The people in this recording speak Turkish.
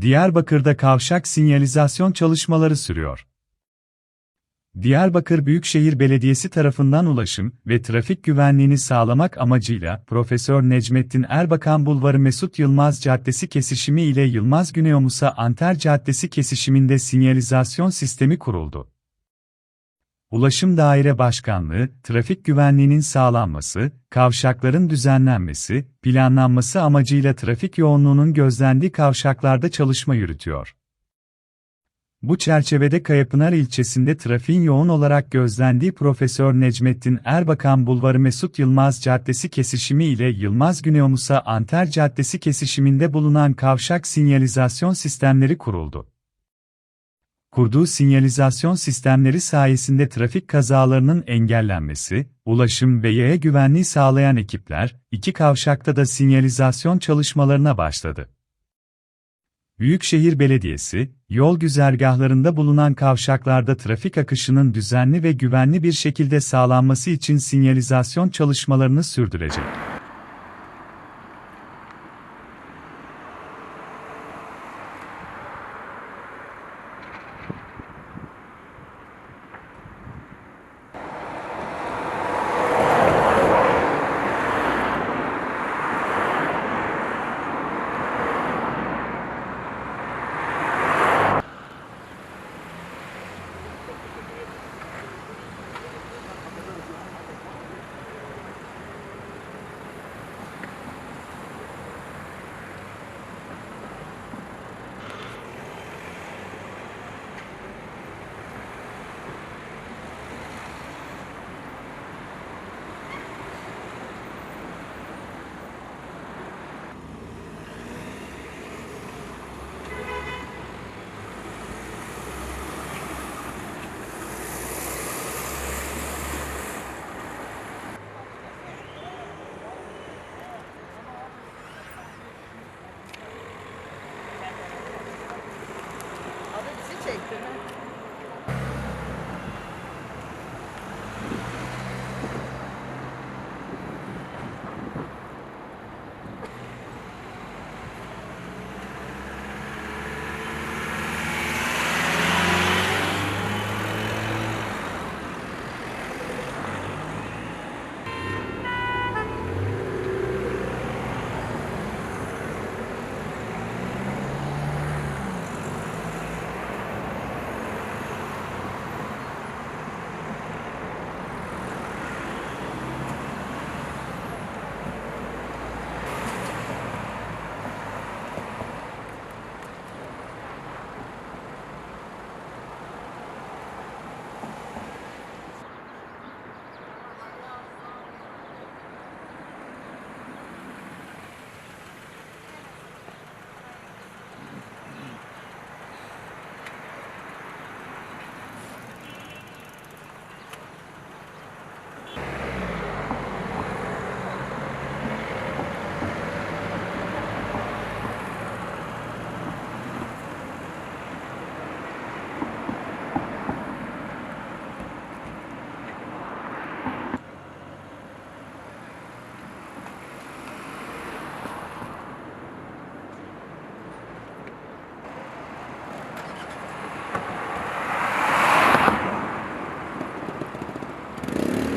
Diyarbakır'da kavşak sinyalizasyon çalışmaları sürüyor. Diyarbakır Büyükşehir Belediyesi tarafından ulaşım ve trafik güvenliğini sağlamak amacıyla Profesör Necmettin Erbakan Bulvarı Mesut Yılmaz Caddesi kesişimi ile Yılmaz Güneyomusa Anter Caddesi kesişiminde sinyalizasyon sistemi kuruldu. Ulaşım Daire Başkanlığı, trafik güvenliğinin sağlanması, kavşakların düzenlenmesi, planlanması amacıyla trafik yoğunluğunun gözlendiği kavşaklarda çalışma yürütüyor. Bu çerçevede Kayapınar ilçesinde trafiğin yoğun olarak gözlendiği Profesör Necmettin Erbakan Bulvarı Mesut Yılmaz Caddesi kesişimi ile Yılmaz Güneyomusa Anter Caddesi kesişiminde bulunan kavşak sinyalizasyon sistemleri kuruldu. Kurduğu sinyalizasyon sistemleri sayesinde trafik kazalarının engellenmesi, ulaşım ve yaya güvenliği sağlayan ekipler, iki kavşakta da sinyalizasyon çalışmalarına başladı. Büyükşehir Belediyesi, yol güzergahlarında bulunan kavşaklarda trafik akışının düzenli ve güvenli bir şekilde sağlanması için sinyalizasyon çalışmalarını sürdürecek.